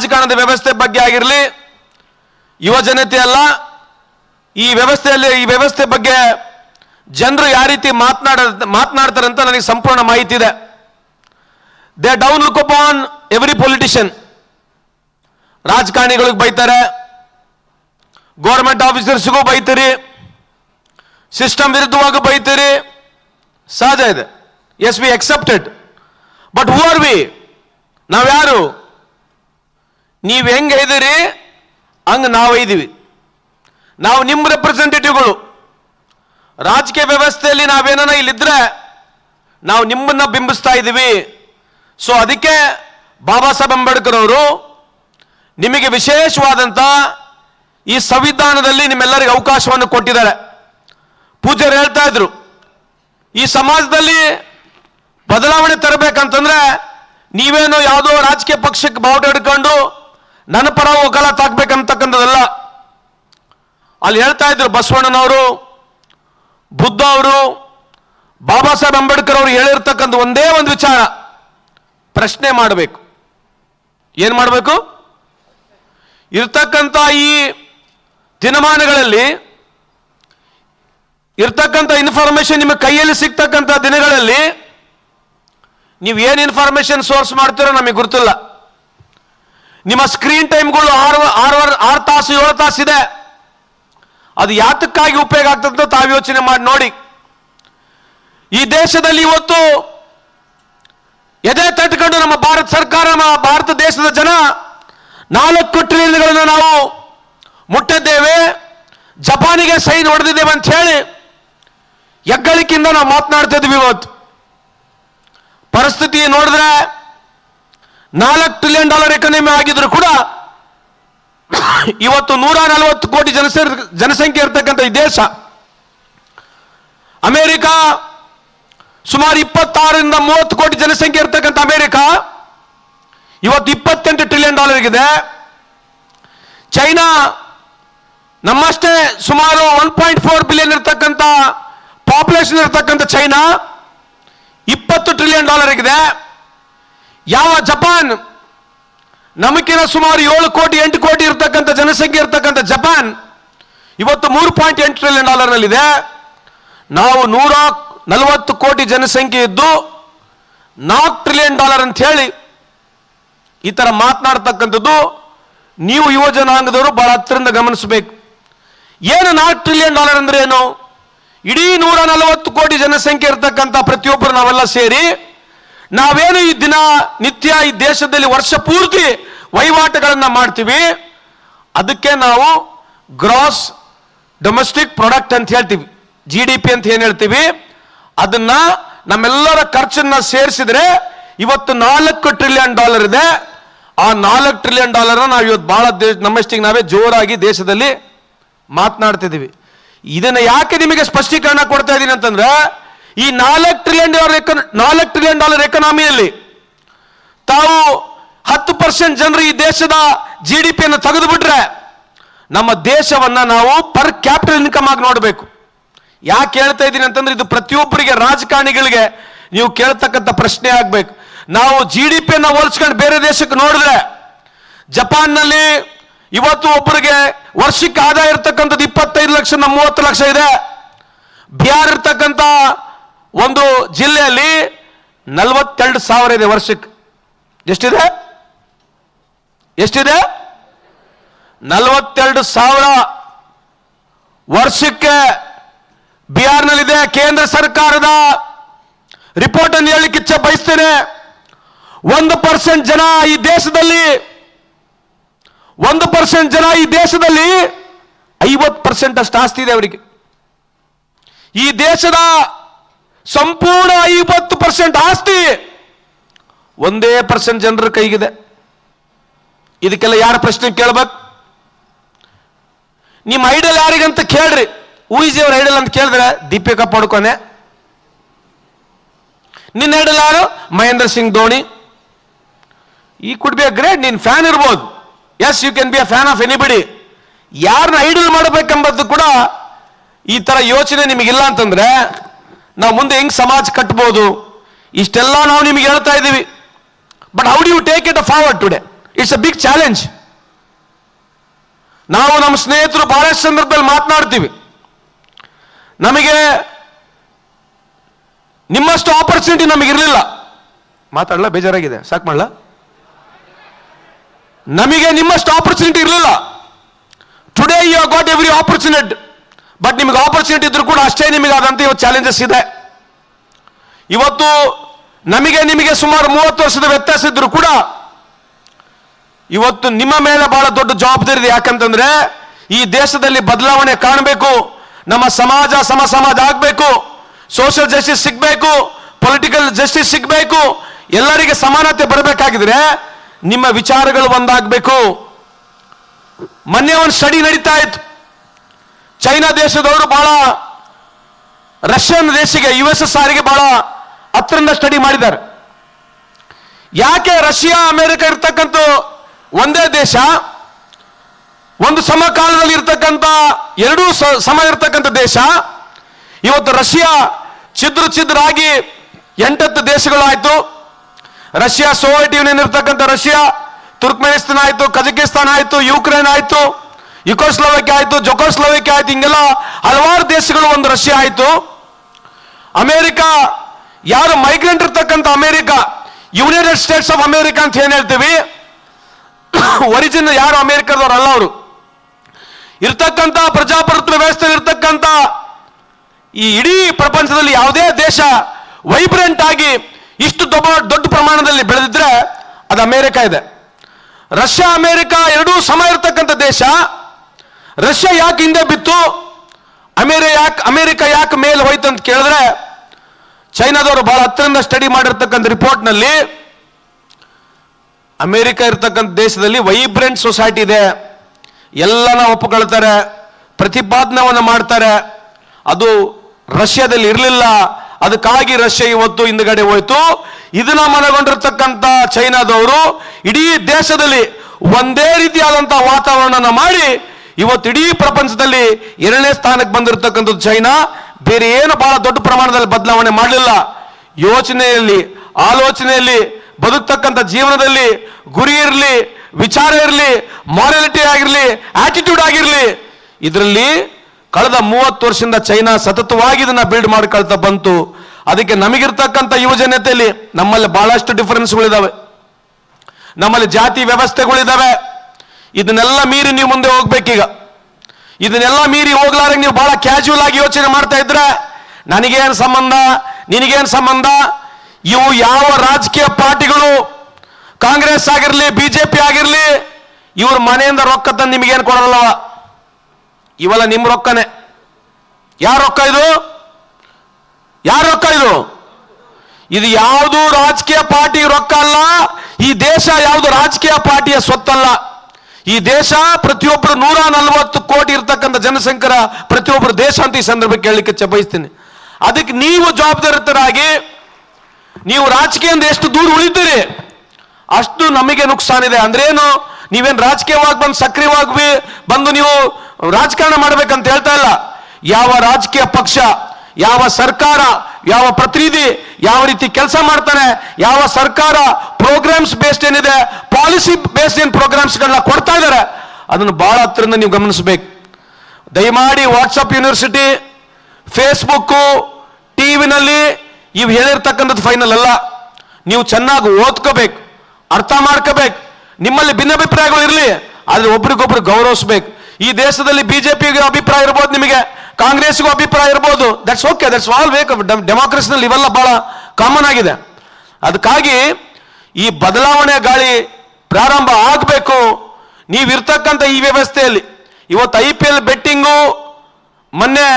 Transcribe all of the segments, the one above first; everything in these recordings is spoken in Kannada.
ರಾಜಕಾರಣದ ವ್ಯವಸ್ಥೆ ಬಗ್ಗೆ ಆಗಿರಲಿ, ಯುವ ಜನತೆ ಅಲ್ಲ, ಈ ವ್ಯವಸ್ಥೆಯಲ್ಲಿ, ಈ ವ್ಯವಸ್ಥೆ ಬಗ್ಗೆ ಜನರು ಯಾವ ರೀತಿ ಮಾತನಾಡ ಮಾತನಾಡ್ತಾರೆ ಅಂತ ನನಗೆ ಸಂಪೂರ್ಣ ಮಾಹಿತಿ ಇದೆ. They down look on every politician ರಾಜಕಾರಣಿಗಳಿಗೆ ಬೈತಾರೆ. ಗೌರ್ಮೆಂಟ್ ಆಫೀಸರ್ಸ್ಗೂ ಬೈತೀರಿ. ಸಿಸ್ಟಮ್ ವಿರುದ್ಧವಾಗಿ ಬೈತೀರಿ. ಸಹಜ ಇದೆ. Yes we accepted but who are we ನಾವ್ಯಾರು? ನೀವು ಹೆಂಗೆ ಇದ್ದೀರಿ ಹಂಗೆ ನಾವು ಇದ್ದೀವಿ ನಾವು ನಿಮ್ಮ ರೆಪ್ರೆಸೆಂಟೇಟಿವ್ಗಳು ರಾಜಕೀಯ ವ್ಯವಸ್ಥೆಯಲ್ಲಿ ನಾವೇನ ಇಲ್ಲಿದ್ರೆ ನಾವು ನಿಮ್ಮನ್ನ ಬಿಂಬಿಸ್ತಾ ಇದ್ದೀವಿ ಸೊ ಅದಕ್ಕೆ ಬಾಬಾ ಸಾಹೇಬ್ ಅಂಬೇಡ್ಕರ್ ಅವರು ನಿಮಗೆ ವಿಶೇಷವಾದಂಥ ಈ ಸಂವಿಧಾನದಲ್ಲಿ ನಿಮ್ಮೆಲ್ಲರಿಗೆ ಅವಕಾಶವನ್ನು ಕೊಟ್ಟಿದ್ದಾರೆ. ಪೂಜ್ಯರು ಹೇಳ್ತಾ ಇದ್ರು, ಈ ಸಮಾಜದಲ್ಲಿ ಬದಲಾವಣೆ ತರಬೇಕಂತಂದ್ರೆ ನೀವೇನು ಯಾವುದೋ ರಾಜಕೀಯ ಪಕ್ಷಕ್ಕೆ ಬಾವುಟ ಹಿಡ್ಕೊಂಡು ನನ್ನ ಪರ ವಕಾಲತ್ ಹಾಕ್ಬೇಕಂತಕ್ಕಂಥದ್ದಲ್ಲ ಅಲ್ಲಿ ಹೇಳ್ತಾ ಇದ್ರು ಬಸವಣ್ಣನವರು, ಬುದ್ಧ ಅವರು, ಬಾಬಾ ಸಾಹೇಬ್ ಅಂಬೇಡ್ಕರ್ ಅವರು ಹೇಳಿರ್ತಕ್ಕಂಥ ಒಂದೇ ಒಂದು ವಿಚಾರ, ಪ್ರಶ್ನೆ ಮಾಡಬೇಕು. ಏನು ಮಾಡಬೇಕು? ಇರ್ತಕ್ಕಂಥ ಈ ದಿನಮಾನಗಳಲ್ಲಿ, ಇರ್ತಕ್ಕಂಥ ಇನ್ಫಾರ್ಮೇಶನ್ ನಿಮ್ಮ ಕೈಯಲ್ಲಿ ಸಿಗ್ತಕ್ಕಂಥ ದಿನಗಳಲ್ಲಿ, ನೀವು ಏನು ಇನ್ಫಾರ್ಮೇಶನ್ ಸೋರ್ಸ್ ಮಾಡ್ತೀರೋ ನಮಗೆ ಗೊತ್ತಿಲ್ಲ ನಿಮ್ಮ ಸ್ಕ್ರೀನ್ ಟೈಮ್ಗಳು ಆರು ಆರು ಆರು ತಾಸು, ಏಳು ತಾಸು ಇದೆ. ಅದು ಯಾತಕ್ಕಾಗಿ ಉಪಯೋಗ ಆಗ್ತದೆ ತಾವು ಯೋಚನೆ ಮಾಡಿ ನೋಡಿ. ಈ ದೇಶದಲ್ಲಿ ಇವತ್ತು ಎದೆ ತಟ್ಕೊಂಡು ನಮ್ಮ ಭಾರತ ಸರ್ಕಾರ, ನಮ್ಮ ಭಾರತ ದೇಶದ ಜನ ನಾಲ್ಕು ಟ್ರಿಲಿಯನ್ಗಳನ್ನು ನಾವು ಮುಟ್ಟಿದ್ದೇವೆ. ಜಪಾನಿಗೆ ಸೈನ್ ಹೊಡೆದಿದ್ದೇವೆ ಅಂತ ಹೇಳಿ ಹೆಗ್ಗಳಿಕೆಯಿಂದ ನಾವು ಮಾತನಾಡ್ತಿದ್ವಿ ಇವತ್ತು. ಪರಿಸ್ಥಿತಿ ನೋಡಿದ್ರೆ ನಾಲ್ಕು ಟ್ರಿಲಿಯನ್ ಡಾಲರ್ ಎಕಾನಮಿ ಆಗಿದ್ರು ಕೂಡ ಇವತ್ತು ನೂರ ನಲವತ್ತು ಕೋಟಿ ಜನಸ, ಜನಸಂಖ್ಯೆ ಇರ್ತಕ್ಕಂಥ ಈ ದೇಶ, ಅಮೆರಿಕ ಸುಮಾರು ಇಪ್ಪತ್ತಾರರಿಂದ ಮೂವತ್ತು ಕೋಟಿ ಜನಸಂಖ್ಯೆ ಇರ್ತಕ್ಕಂಥ ಅಮೆರಿಕ ಇವತ್ತು ಇಪ್ಪತ್ತೆಂಟು ಟ್ರಿಲಿಯನ್ ಡಾಲರ್ ಇದೆ ಚೈನಾ ನಮ್ಮಷ್ಟೇ ಸುಮಾರು ಒನ್ ಪಾಯಿಂಟ್ ಫೋರ್ ಬಿಲಿಯನ್ ಇರತಕ್ಕಂಥ ಪಾಪ್ಯುಲೇಷನ್ ಇರತಕ್ಕಂಥ ಚೈನಾ ಇಪ್ಪತ್ತು ಟ್ರಿಲಿಯನ್ ಡಾಲರ್ ಇದೆ ಯಾವ ಜಪಾನ್? ನಮಕಿನ ಸುಮಾರು ಏಳು ಕೋಟಿ, ಎಂಟು ಕೋಟಿ ಇರತಕ್ಕಂಥ ಜನಸಂಖ್ಯೆ ಇರತಕ್ಕಂಥ ಜಪಾನ್ ಇವತ್ತು ಮೂರು ಪಾಯಿಂಟ್ ಎಂಟು ಟ್ರಿಲಿಯನ್ ಡಾಲರ್ನಲ್ಲಿದೆ. ನಾವು ನೂರ ನಲವತ್ತು ಕೋಟಿ ಜನಸಂಖ್ಯೆ ಇದ್ದು ನಾಲ್ಕು ಟ್ರಿಲಿಯನ್ ಡಾಲರ್ ಅಂತ ಹೇಳಿ ಈ ಥರ ಮಾತನಾಡ್ತಕ್ಕಂಥದ್ದು ನೀವು ಯುವ ಜನಾಂಗದವರು ಬಹಳ ಹತ್ತಿರದಿಂದ ಗಮನಿಸಬೇಕು. ಏನು ನಾಲ್ಕು ಟ್ರಿಲಿಯನ್ ಡಾಲರ್ ಅಂದ್ರೆ ಏನು? ಇಡೀ ನೂರ ನಲವತ್ತು ಕೋಟಿ ಜನಸಂಖ್ಯೆ ಇರತಕ್ಕಂಥ ಪ್ರತಿಯೊಬ್ಬರು ನಾವೆಲ್ಲ ಸೇರಿ ನಾವೇನು ಈ ದಿನ ನಿತ್ಯ ಈ ದೇಶದಲ್ಲಿ ವರ್ಷ ಪೂರ್ತಿ ವಹಿವಾಟುಗಳನ್ನು ಮಾಡ್ತೀವಿ? ಅದಕ್ಕೆ ನಾವು ಗ್ರಾಸ್ ಡೊಮೆಸ್ಟಿಕ್ ಪ್ರಾಡಕ್ಟ್ ಅಂತ ಹೇಳ್ತೀವಿ. ಜಿ ಡಿ ಪಿ ಅಂತ ಏನು ಹೇಳ್ತೀವಿ? ಅದನ್ನ ನಮ್ಮೆಲ್ಲರ ಖರ್ಚನ್ನ ಸೇರಿಸಿದ್ರೆ ಇವತ್ತು ನಾಲ್ಕು ಟ್ರಿಲಿಯನ್ ಡಾಲರ್ ಇದೆ. ಆ ನಾಲ್ಕು ಟ್ರಿಲಿಯನ್ ಡಾಲರ್ ನಾವು ಇವತ್ತು ಬಹಳ ದೇಶ ನಮ್ಮಷ್ಟಿಗೆ ನಾವೇ ಜೋರಾಗಿ ದೇಶದಲ್ಲಿ ಮಾತನಾಡ್ತಿದ್ದೀವಿ. ಇದನ್ನ ಯಾಕೆ ನಿಮಗೆ ಸ್ಪಷ್ಟೀಕರಣ ಕೊಡ್ತಾ ಇದ್ದೀನಿ ಅಂತಂದ್ರೆ ಈ ನಾಲ್ಕು ಟ್ರಿಲಿಯನ್ ಡಾಲರ್ ನಾಲ್ಕು ಟ್ರಿಲಿಯನ್ ಡಾಲರ್ ಎಕನಾಮಿಯಲ್ಲಿ ತಾವು ಹತ್ತು ಪರ್ಸೆಂಟ್ ಜನರು ಈ ದೇಶದ ಜಿ ಡಿ ಪಿಯನ್ನು ತೆಗೆದು ಬಿಟ್ರೆ ನಮ್ಮ ದೇಶವನ್ನ ನಾವು ಪರ್ ಕ್ಯಾಪಿಟಲ್ ಇನ್ಕಮ್ ಆಗಿ ನೋಡಬೇಕು. ಯಾಕೆ ಹೇಳ್ತಾ ಇದ್ದೀನಿ ಅಂತಂದ್ರೆ ಇದು ಪ್ರತಿಯೊಬ್ಬರಿಗೆ ರಾಜಕಾರಣಿಗಳಿಗೆ ನೀವು ಕೇಳ್ತಕ್ಕಂಥ ಪ್ರಶ್ನೆ ಆಗ್ಬೇಕು. ನಾವು ಜಿ ಡಿ ಪಿಯನ್ನು ಹೋಲಿಸ್ಕೊಂಡು ಬೇರೆ ದೇಶಕ್ಕೆ ನೋಡಿದ್ರೆ ಜಪಾನ್ನಲ್ಲಿ ಇವತ್ತು ಒಬ್ಬರಿಗೆ ವರ್ಷಕ್ಕೆ ಆದಾಯ ಇರತಕ್ಕಂಥದ್ದು ಇಪ್ಪತ್ತೈದು ಲಕ್ಷ, ಮೂವತ್ತು ಲಕ್ಷ ಇದೆ. ಬಿಹಾರ್ ಇರ್ತಕ್ಕಂಥ ಒಂದು ಜಿಲ್ಲೆಯಲ್ಲಿ ನಲವತ್ತೆರಡು ಸಾವಿರ ಇದೆ ವರ್ಷಕ್ಕೆ. ಎಷ್ಟಿದೆ? ಎಷ್ಟಿದೆ? ನಲವತ್ತೆರಡು ಸಾವಿರ ವರ್ಷಕ್ಕೆ ಬಿಹಾರ್ನಲ್ಲಿದೆ. ಕೇಂದ್ರ ಸರ್ಕಾರದ ರಿಪೋರ್ಟ್ ಅನ್ನು ಹೇಳಲಿಕ್ಕೆ ಇಚ್ಛೆ ಬಯಸ್ತೇನೆ. ಒಂದು ಪರ್ಸೆಂಟ್ ಜನ ಈ ದೇಶದಲ್ಲಿ, ಒಂದು ಪರ್ಸೆಂಟ್ ಜನ ಈ ದೇಶದಲ್ಲಿ ಐವತ್ತು ಪರ್ಸೆಂಟ್ ಅಷ್ಟು ಆಸ್ತಿ ಇದೆ ಅವರಿಗೆ. ಈ ದೇಶದ ಸಂಪೂರ್ಣ ಐವತ್ತು ಪರ್ಸೆಂಟ್ ಆಸ್ತಿ ಒಂದೇ ಪರ್ಸೆಂಟ್ ಜನರ ಕೈಗಿದೆ. ಇದಕ್ಕೆಲ್ಲ ಯಾರ ಪ್ರಶ್ನೆ ಕೇಳ್ಬೇಕು? ನಿಮ್ಮ ಐಡಲ್ ಯಾರಿಗಂತ ಕೇಳ್ರಿ. ಊಯಿಜಿ ಅವ್ರ ಐಡಲ್ ಅಂತ ಕೇಳಿದ್ರೆ ದೀಪಿಕಾ ಪಡ್ಕೊನೆ ನಿನ್ನ ಐಡಲ್ ಯಾರು? ಮಹೇಂದ್ರ ಸಿಂಗ್ ಧೋನಿ. ಈ ಕುಡ್ ಬಿ ಅ ಗ್ರೇಟ್ ನೀನ್ ಫ್ಯಾನ್ ಇರ್ಬೋದು. Yes you can be a fan of anybody ಯಾರನ್ನ ಐಡಲ್ ಮಾಡಬೇಕೆಂಬುದು ಕೂಡ ಈ ತರ ಯೋಚನೆ ನಿಮಗಿಲ್ಲ ಅಂತಂದ್ರೆ ನಾವು ಮುಂದೆ ಹೆಂಗ್ ಸಮಾಜ ಕಟ್ಬೋದು? ಇಷ್ಟೆಲ್ಲ ನಾವು ನಿಮಗೆ ಹೇಳ್ತಾ ಇದ್ದೀವಿ. But how do you take it a forward today it's a big challenge ನಾವು ನಮ್ಮ ಸ್ನೇಹಿತರು ಬಹಳಷ್ಟು ಸಂದರ್ಭದಲ್ಲಿ ಮಾತನಾಡ್ತೀವಿ. ನಮಗೆ ನಿಮ್ಮಷ್ಟು ಆಪರ್ಚುನಿಟಿ ನಮಗಿರಲಿಲ್ಲ ಮಾತಾಡಲ್ಲ ಬೇಜಾರಾಗಿದೆ. ಸಾಕು ಮಾಡಲ್ಲ ನಮಗೆ ನಿಮ್ಮಷ್ಟು ಆಪರ್ಚುನಿಟಿ ಇರಲಿಲ್ಲ. Today you got every opportunity but ನಿಮಗೆ ಆಪರ್ಚುನಿಟಿ ಇದ್ರೂ ಕೂಡ ಅಷ್ಟೇ ನಿಮಗೆ ಆದಂತ ಇವತ್ತು ಚಾಲೆಂಜಸ್ ಇದೆ. ಇವತ್ತು ನಮಗೆ ನಿಮಗೆ ಸುಮಾರು ಮೂವತ್ತು ವರ್ಷದ ವ್ಯತ್ಯಾಸ ಇದ್ರೂ ಕೂಡ ಇವತ್ತು ನಿಮ್ಮ ಮೇಲೆ ಬಹಳ ದೊಡ್ಡ ಜವಾಬ್ದಾರಿ ಇದೆ. ಯಾಕಂತಂದ್ರೆ ಈ ದೇಶದಲ್ಲಿ ಬದಲಾವಣೆ ಕಾಣಬೇಕು, ನಮ್ಮ ಸಮಾಜ ಸಮ ಸಮಾಜ ಆಗಬೇಕು ಸೋಷಿಯಲ್ ಜಸ್ಟಿಸ್ ಸಿಗಬೇಕು ಪೊಲಿಟಿಕಲ್ ಜಸ್ಟಿಸ್ ಸಿಗಬೇಕು, ಎಲ್ಲರಿಗೆ ಸಮಾನತೆ ಬರಬೇಕಾಗಿದ್ರೆ ನಿಮ್ಮ ವಿಚಾರಗಳು ಒಂದಾಗಬೇಕು. ಮೊನ್ನೆ ಒಂದು ಸ್ಟಡಿ ನಡೀತಾ ಇತ್ತು. ಚೈನಾ ದೇಶದವರು ಬಹಳ ರಷ್ಯನ್ ದೇಶಕ್ಕೆ ಯು ಎಸ್ ಎಸ್ ಬಹಳ ಹತ್ತರಿಂದ ಸ್ಟಡಿ ಮಾಡಿದ್ದಾರೆ. ಯಾಕೆ ರಷ್ಯಾ, ಅಮೆರಿಕ ಇರ್ತಕ್ಕಂಥ ಒಂದೇ ದೇಶ, ಒಂದು ಸಮಕಾಲದಲ್ಲಿ ಇರ್ತಕ್ಕಂಥ ಎರಡೂ ಸಮ ಇರ್ತಕ್ಕಂಥ ದೇಶ, ಇವತ್ತು ರಷ್ಯಾ ಛಿದ್ರ ಛಿದ್ರಾಗಿ ಎಂಟತ್ತು ದೇಶಗಳಾಯ್ತು. ರಷ್ಯಾ ಸೋವಿಯಟ್ ಯೂನಿಯನ್ ಇರ್ತಕ್ಕಂಥ ರಷ್ಯಾ, ತುರ್ಕ್ಮೆನಿಸ್ತಾನ್ ಆಯಿತು, ಕಜಕಿಸ್ತಾನ್ ಆಯಿತು, ಯುಕ್ರೇನ್ ಆಯ್ತು. ಯುಕೋಸ್ಲೋವಕ್ಕೆ ಆಯಿತು ಜೊಕೋಸ್ಲೋವಕ್ಕೆ ಆಯಿತು ಹಿಂಗೆಲ್ಲ ಹಲವಾರು ದೇಶಗಳು ಒಂದು ರಷ್ಯಾ ಆಯಿತು. ಅಮೆರಿಕ, ಯಾರು ಮೈಗ್ರೆಂಟ್ ಇರ್ತಕ್ಕಂಥ America United States of America ಅಂತ ಏನು ಹೇಳ್ತೀವಿ? ಒರಿಜಿನ್ ಯಾರು ಅಮೆರಿಕದವ್ರು ಅಲ್ಲ ಅವರು. ಇರ್ತಕ್ಕಂಥ ಪ್ರಜಾಪ್ರಭುತ್ವ ವ್ಯವಸ್ಥೆ ಇರ್ತಕ್ಕಂಥ ಈ ಇಡೀ ಪ್ರಪಂಚದಲ್ಲಿ ಯಾವುದೇ ದೇಶ ವೈಬ್ರೆಂಟ್ ಆಗಿ ಇಷ್ಟು ದೊಡ್ಡ ದೊಡ್ಡ ಪ್ರಮಾಣದಲ್ಲಿ ಬೆಳೆದಿದ್ರೆ ಅದು ಅಮೇರಿಕ ಇದೆ. ರಷ್ಯಾ, ಅಮೆರಿಕ ಎರಡೂ ಸಮ ಇರತಕ್ಕಂಥ ದೇಶ. ರಷ್ಯಾ ಯಾಕೆ ಹಿಂದೆ ಬಿತ್ತು? ಅಮೇರಿ ಯಾಕೆ, ಅಮೇರಿಕ ಯಾಕೆ ಮೇಲೆ ಹೋಯ್ತು ಅಂತ ಕೇಳಿದ್ರೆ, ಚೈನಾದವರು ಬಹಳ ಹತ್ತಿರದಿಂದ ಸ್ಟಡಿ ಮಾಡಿರ್ತಕ್ಕಂಥ ರಿಪೋರ್ಟ್ನಲ್ಲಿ ಅಮೇರಿಕ ಇರ್ತಕ್ಕಂಥ ದೇಶದಲ್ಲಿ ವೈಬ್ರೆಂಟ್ ಸೊಸೈಟಿ ಇದೆ. ಎಲ್ಲನ ಒಪ್ಪಿಕೊಳ್ತಾರೆ ಪ್ರತಿಪಾದನವನ್ನು ಮಾಡ್ತಾರೆ. ಅದು ರಷ್ಯಾದಲ್ಲಿ ಇರಲಿಲ್ಲ. ಅದಕ್ಕಾಗಿ ರಷ್ಯಾ ಇವತ್ತು ಹಿಂದ್ಗಡೆ ಹೋಯ್ತು. ಇದನ್ನ ಮನಗೊಂಡಿರ್ತಕ್ಕಂಥ ಚೈನಾದವರು ಇಡೀ ದೇಶದಲ್ಲಿ ಒಂದೇ ರೀತಿಯಾದಂತಹ ವಾತಾವರಣನ ಮಾಡಿ ಇವತ್ತು ಇಡೀ ಪ್ರಪಂಚದಲ್ಲಿ ಎರಡನೇ ಸ್ಥಾನಕ್ಕೆ ಬಂದಿರತಕ್ಕಂಥದ್ದು ಚೈನಾ. ಬೇರೆ ಏನು ಬಹಳ ದೊಡ್ಡ ಪ್ರಮಾಣದಲ್ಲಿ ಬದಲಾವಣೆ ಮಾಡಲಿಲ್ಲ. ಯೋಚನೆಯಲ್ಲಿ, ಆಲೋಚನೆಯಲ್ಲಿ, ಬದುಕ್ತಕ್ಕಂಥ ಜೀವನದಲ್ಲಿ ಗುರಿ ಇರಲಿ, ವಿಚಾರ ಇರಲಿ ಮಾರಾಲಿಟಿ ಆಗಿರಲಿ ಆಟಿಟ್ಯೂಡ್ ಆಗಿರಲಿ, ಇದರಲ್ಲಿ ಕಳೆದ ಮೂವತ್ತು ವರ್ಷದಿಂದ ಚೈನಾ ಸತತವಾಗಿ ಇದನ್ನ ಬಿಲ್ಡ್ ಮಾಡ್ಕೊಳ್ತಾ ಬಂತು. ಅದಕ್ಕೆ ನಮಗಿರ್ತಕ್ಕಂಥ ಯುವಜನತೆಯಲ್ಲಿ ನಮ್ಮಲ್ಲಿ ಬಹಳಷ್ಟು ಡಿಫರೆನ್ಸ್ಗಳಿದಾವೆ ನಮ್ಮಲ್ಲಿ ಜಾತಿ ವ್ಯವಸ್ಥೆಗಳಿದಾವೆ. ಇದನ್ನೆಲ್ಲ ಮೀರಿ ನೀವು ಮುಂದೆ ಹೋಗ್ಬೇಕೀಗ. ಇದನ್ನೆಲ್ಲ ಮೀರಿ ಹೋಗ್ಲಾರ ನೀವು ಬಹಳ ಕ್ಯಾಶುವಲ್ ಆಗಿ ಯೋಚನೆ ಮಾಡ್ತಾ ಇದ್ರೆ ನನಗೇನು ಸಂಬಂಧ, ನಿನಗೇನು ಸಂಬಂಧ? ಇವು ಯಾವ ರಾಜಕೀಯ ಪಾರ್ಟಿಗಳು? ಕಾಂಗ್ರೆಸ್ ಆಗಿರ್ಲಿ, ಬಿಜೆಪಿ ಆಗಿರಲಿ, ಇವ್ರ ಮನೆಯಿಂದ ರೊಕ್ಕ ತಂದು ನಿಮಗೇನು ಕೊಡಲ್ಲವ ಇವೆಲ್ಲ ನಿಮ್ಮ ರೊಕ್ಕನೇ. ಯಾರ ರೊಕ್ಕ ಇದು? ಯಾರ ರೊಕ್ಕ ಇದು? ಇದು ಯಾವುದು ರಾಜಕೀಯ ಪಾರ್ಟಿ ರೊಕ್ಕ ಅಲ್ಲ, ಈ ದೇಶ ಯಾವುದು ರಾಜಕೀಯ ಪಾರ್ಟಿಯ ಸ್ವತ್ತಲ್ಲ. ಈ ದೇಶ ಪ್ರತಿಯೊಬ್ಬರು ನೂರ ನಲವತ್ತು ಕೋಟಿ ಇರತಕ್ಕಂಥ ಜನಸಂಖ್ಯರ ಪ್ರತಿಯೊಬ್ಬರು ದೇಶ ಅಂತ ಈ ಸಂದರ್ಭಕ್ಕೆ ಹೇಳಲಿಕ್ಕೆ ಬಯಸ್ತೀನಿ ಅದಕ್ಕೆ ನೀವು ಜವಾಬ್ದಾರಿತರಾಗಿ ನೀವು ರಾಜಕೀಯದಿಂದ ಎಷ್ಟು ದೂರ ಉಳಿತೀರಿ ಅಷ್ಟು ನಮಗೆ ನುಕ್ಸಾನಿದೆ ಅಂದ್ರೇನು ನೀವೇನು ರಾಜಕೀಯವಾಗಿ ಬಂದು ಸಕ್ರಿಯವಾಗಿ ಬಂದು ನೀವು ರಾಜಕಾರಣ ಮಾಡ್ಬೇಕಂತ ಹೇಳ್ತಾ ಇಲ್ಲ. ಯಾವ ರಾಜಕೀಯ ಪಕ್ಷ, ಯಾವ ಸರ್ಕಾರ ಯಾವ ಪ್ರತಿನಿಧಿ ಯಾವ ರೀತಿ ಕೆಲಸ ಮಾಡ್ತಾನೆ, ಯಾವ ಸರ್ಕಾರ ಪ್ರೋಗ್ರಾಮ್ಸ್ ಬೇಸ್ಡ್ ಏನಿದೆ ಪಾಲಿಸಿ ಬೇಸ್ಡ್ ಏನು ಪ್ರೋಗ್ರಾಮ್ಸ್ಗಳನ್ನ ಕೊಡ್ತಾ ಇದ್ದಾರೆ ಅದನ್ನು ಬಹಳ ಹತ್ತಿರದಿಂದ ನೀವು ಗಮನಿಸಬೇಕು. ದಯಮಾಡಿ ವಾಟ್ಸಪ್ ಯೂನಿವರ್ಸಿಟಿ ಫೇಸ್ಬುಕ್ಕು ಟಿವಿನಲ್ಲಿ ಇವು ಹೇಳಿರ್ತಕ್ಕಂಥದ್ದು ಫೈನಲ್ ಅಲ್ಲ. ನೀವು ಚೆನ್ನಾಗಿ ಓದ್ಕೋಬೇಕು, ಅರ್ಥ ಮಾಡ್ಕೋಬೇಕು. ನಿಮ್ಮಲ್ಲಿ ಭಿನ್ನಾಭಿಪ್ರಾಯಗಳು ಇರಲಿ, ಆದರೆ ಒಬ್ರಿಗೊಬ್ರು ಗೌರವಿಸ್ಬೇಕು. ಈ ದೇಶದಲ್ಲಿ ಬಿಜೆಪಿಗೆ ಅಭಿಪ್ರಾಯ ಇರ್ಬೋದು ನಿಮಗೆ. ಕಾಂಗ್ರೆಸ್ಗೂ ಅಭಿಪ್ರಾಯ ಇರ್ಬೋದು. That's okay that's all wake ಡೆಮಾಕ್ರಸಿನಲ್ಲಿ ಇವೆಲ್ಲ ಬಹಳ ಕಾಮನ್ ಆಗಿದೆ. ಅದಕ್ಕಾಗಿ ಈ ಬದಲಾವಣೆ ಗಾಳಿ ಪ್ರಾರಂಭ ಆಗಬೇಕು. ನೀವಿರ್ತಕ್ಕಂಥ ಈ ವ್ಯವಸ್ಥೆಯಲ್ಲಿ. ಇವತ್ತು ಐ ಪಿ ಎಲ್ ಬೆಟ್ಟಿಂಗು ಮೊನ್ನೆ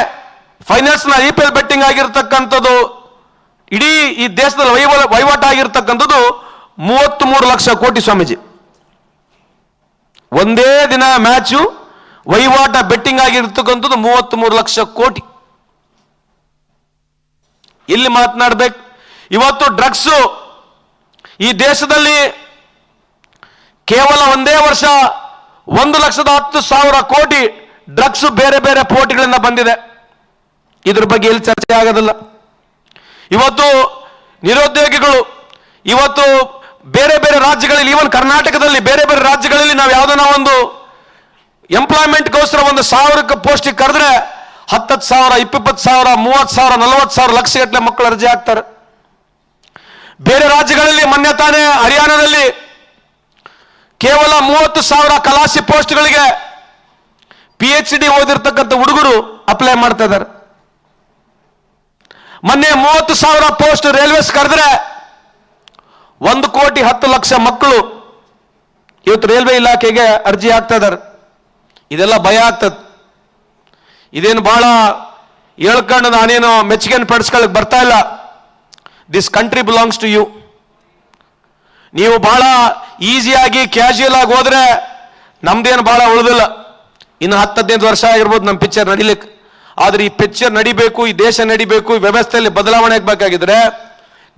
ಫೈನಲ್ಸ್ನ ಐ ಪಿ ಎಲ್ ಬೆಟ್ಟಿಂಗ್ ಆಗಿರ್ತಕ್ಕಂಥದ್ದು, ಇಡೀ ಈ ದೇಶದಲ್ಲಿ ವೈವಾ ವಹಿವಾಟು ಆಗಿರ್ತಕ್ಕಂಥದ್ದು ಮೂವತ್ತ್ ಮೂರು ಲಕ್ಷ ಕೋಟಿ ಸ್ವಾಮೀಜಿ. ಒಂದೇ ದಿನ ಮ್ಯಾಚು ವಹಿವಾಟ ಬೆಟ್ಟಿಂಗ್ ಆಗಿರ್ತಕ್ಕಂಥದ್ದು ಮೂವತ್ತ್ ಮೂರು ಲಕ್ಷ ಕೋಟಿ. ಇಲ್ಲಿ ಮಾತನಾಡ್ಬೇಕು. ಇವತ್ತು ಡ್ರಗ್ಸು ಈ ದೇಶದಲ್ಲಿ ಕೇವಲ ಒಂದೇ ವರ್ಷ ಒಂದು ಲಕ್ಷದ ಹತ್ತು ಸಾವಿರ ಕೋಟಿ ಡ್ರಗ್ಸ್ ಬೇರೆ ಬೇರೆ ಪೋಟಿಗಳಿಂದ ಬಂದಿದೆ. ಇದ್ರ ಬಗ್ಗೆ ಎಲ್ಲಿ ಚರ್ಚೆ ಆಗೋದಿಲ್ಲ. ಇವತ್ತು ನಿರುದ್ಯೋಗಿಗಳು, ಇವತ್ತು ಬೇರೆ ಬೇರೆ ರಾಜ್ಯಗಳಲ್ಲಿ ಈವನ್ ಕರ್ನಾಟಕದಲ್ಲಿ ಬೇರೆ ಬೇರೆ ರಾಜ್ಯಗಳಲ್ಲಿ ನಾವು ಯಾವುದನ್ನ ಒಂದು ಎಂಪ್ಲಾಯ್ಮೆಂಟ್ಗೋಸ್ಕರ ಒಂದು ಸಾವಿರಕ್ಕೆ ಪೋಸ್ಟಿಗೆ ಕರೆದ್ರೆ ಹತ್ತತ್ತು ಸಾವಿರ ಇಪ್ಪಿಪ್ಪತ್ತು ಸಾವಿರ, ಮೂವತ್ತು ಸಾವಿರ, ನಲವತ್ತು ಸಾವಿರ ಲಕ್ಷ ಗಟ್ಟಲೆ ಮಕ್ಕಳು ಅರ್ಜಿ ಹಾಕ್ತಾರೆ. ಬೇರೆ ರಾಜ್ಯಗಳಲ್ಲಿ ಮೊನ್ನೆ ತಾನೇ ಹರಿಯಾಣದಲ್ಲಿ ಕೇವಲ ಮೂವತ್ತು ಸಾವಿರ ಕಲಾಸಿ ಪೋಸ್ಟ್ಗಳಿಗೆ ಪಿ ಎಚ್ ಡಿ ಓದಿರ್ತಕ್ಕಂಥ ಹುಡುಗರು ಅಪ್ಲೈ ಮಾಡ್ತಾ ಇದ್ದಾರೆ. ಮೊನ್ನೆ ಮೂವತ್ತು ಸಾವಿರ ಪೋಸ್ಟ್ ರೈಲ್ವೇಸ್ ಕರೆದ್ರೆ ಒಂದು ಕೋಟಿ ಹತ್ತು ಲಕ್ಷ ಮಕ್ಕಳು ಇವತ್ತು ರೈಲ್ವೆ ಇಲಾಖೆಗೆ ಅರ್ಜಿ ಹಾಕ್ತಾ ಇದ್ದಾರೆ. ಇದೆಲ್ಲ ಭಯ ಆಗ್ತದೆ. ಇದೇನು ಬಹಳ ಹೇಳ್ಕೊಂಡು ನಾನೇನು ಮೆಚ್ಚುಗೆಯನ್ನು ಪಡಿಸ್ಕೊಳ್ಳಕ್ಕೆ ಬರ್ತಾ ಇಲ್ಲ. This country belongs to you ನೀವು ಬಹಳ ಈಸಿಯಾಗಿ ಕ್ಯಾಶುಯಲ್ ಆಗಿ ಹೋದ್ರೆ ನಮ್ದೇನು ಬಹಳ ಉಳಿದಿಲ್ಲ. ಇನ್ನು ಹತ್ತು ಹದಿನೈದು ವರ್ಷ ಆಗಿರ್ಬೋದು ನಮ್ಮ ಪಿಕ್ಚರ್ ನಡಿಲಿಕ್ಕೆ. ಆದ್ರೆ ಈ ಪಿಕ್ಚರ್ ನಡಿಬೇಕು, ಈ ದೇಶ ನಡಿಬೇಕು, ಈ ವ್ಯವಸ್ಥೆಯಲ್ಲಿ ಬದಲಾವಣೆ ಆಗಬೇಕಾಗಿದ್ರೆ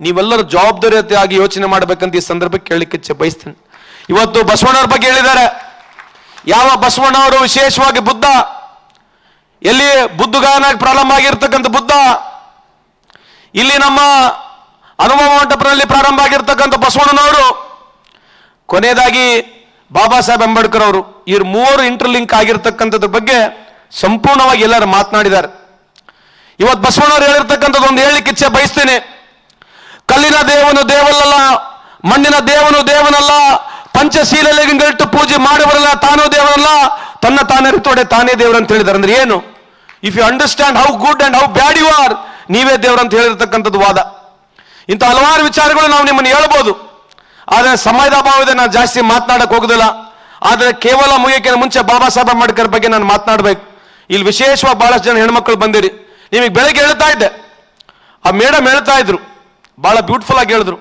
ನೀವೆಲ್ಲರೂ ಜವಾಬ್ದಾರಿಯಾಗಿ ಯೋಚನೆ ಮಾಡ್ಬೇಕಂತ ಈ ಸಂದರ್ಭಕ್ಕೆ ಕೇಳಲಿಕ್ಕೆ ಇಚ್ಛೆ ಬಯಸ್ತೇನೆ. ಇವತ್ತು ಬಸವಣ್ಣವ್ರ ಬಗ್ಗೆ ಹೇಳಿದ್ದಾರೆ. ಯಾವ ಬಸವಣ್ಣವರು ವಿಶೇಷವಾಗಿ ಬುದ್ಧ? ಎಲ್ಲಿ ಬುದ್ಧಗಾನಾಗಿ ಪ್ರಾರಂಭ ಆಗಿರ್ತಕ್ಕಂಥ ಬುದ್ಧ? ಇಲ್ಲಿ ನಮ್ಮ ಅನುಭವ ಮಂಟಪದಲ್ಲಿ ಪ್ರಾರಂಭ ಆಗಿರ್ತಕ್ಕಂಥ ಬಸವಣ್ಣನವರು, ಕೊನೆಯದಾಗಿ ಬಾಬಾ ಸಾಹೇಬ್ ಅಂಬೇಡ್ಕರ್ ಅವರು ಇವ್ರ ಮೂವರು ಇಂಟರ್ಲಿಂಕ್ ಆಗಿರ್ತಕ್ಕಂಥದ್ರ ಬಗ್ಗೆ ಸಂಪೂರ್ಣವಾಗಿ ಎಲ್ಲರೂ ಮಾತನಾಡಿದ್ದಾರೆ. ಇವತ್ತು ಬಸವಣ್ಣವ್ರು ಹೇಳಿರ್ತಕ್ಕಂಥದ್ದು ಒಂದು ಹೇಳಲಿಕ್ಕೆ ಇಚ್ಛೆ ಬಯಸ್ತೇನೆ. ಕಲ್ಲಿನ ದೇವನು ದೇವಲ್ಲ ಮಣ್ಣಿನ ದೇವನು ದೇವನಲ್ಲ ಪಂಚಶೀಲಗಳಿಟ್ಟು ಪೂಜೆ ಮಾಡುವರಲ್ಲ ತಾನೋ ದೇವರಲ್ಲ. ತನ್ನ ತಾನೇ ತೋಡೆ ತಾನೇ ದೇವರು ಅಂತ ಹೇಳಿದ್ರು ಅಂದ್ರೆ ಏನು? If you understand how good and how bad you are ನೀವೇ ದೇವರು ಅಂತ ಹೇಳಿರ್ತಕ್ಕಂಥದ್ದು ವಾದ. ಇಂಥ ಹಲವಾರು ವಿಚಾರಗಳು ನಾವು ನಿಮ್ಮನ್ನು ಹೇಳ್ಬೋದು. ಆದರೆ ಸಮಯದ ಅಭಾವದ ನಾನು ಜಾಸ್ತಿ ಮಾತನಾಡಕ್ಕೆ ಹೋಗುದಿಲ್ಲ. ಆದರೆ ಕೇವಲ ಮುಗಿಯೋಕೆ ಮುಂಚೆ ಬಾಬಾ ಸಾಹೇಬ್ ಅಂಬೇಡ್ಕರ್ ಬಗ್ಗೆ ನಾನು ಮಾತನಾಡಬೇಕು. ಇಲ್ಲಿ ವಿಶೇಷವಾಗಿ ಬಹಳಷ್ಟು ಜನ ಹೆಣ್ಮಕ್ಳು ಬಂದಿರಿ. ನಿಮಗೆ ಬೆಳಗ್ಗೆ ಹೇಳ್ತಾ ಇದ್ದೆ. ಆ ಮೇಡಮ್ ಹೇಳ್ತಾ ಇದ್ರು. ಬಹಳ ಬ್ಯೂಟಿಫುಲ್ ಆಗಿ ಹೇಳಿದ್ರು.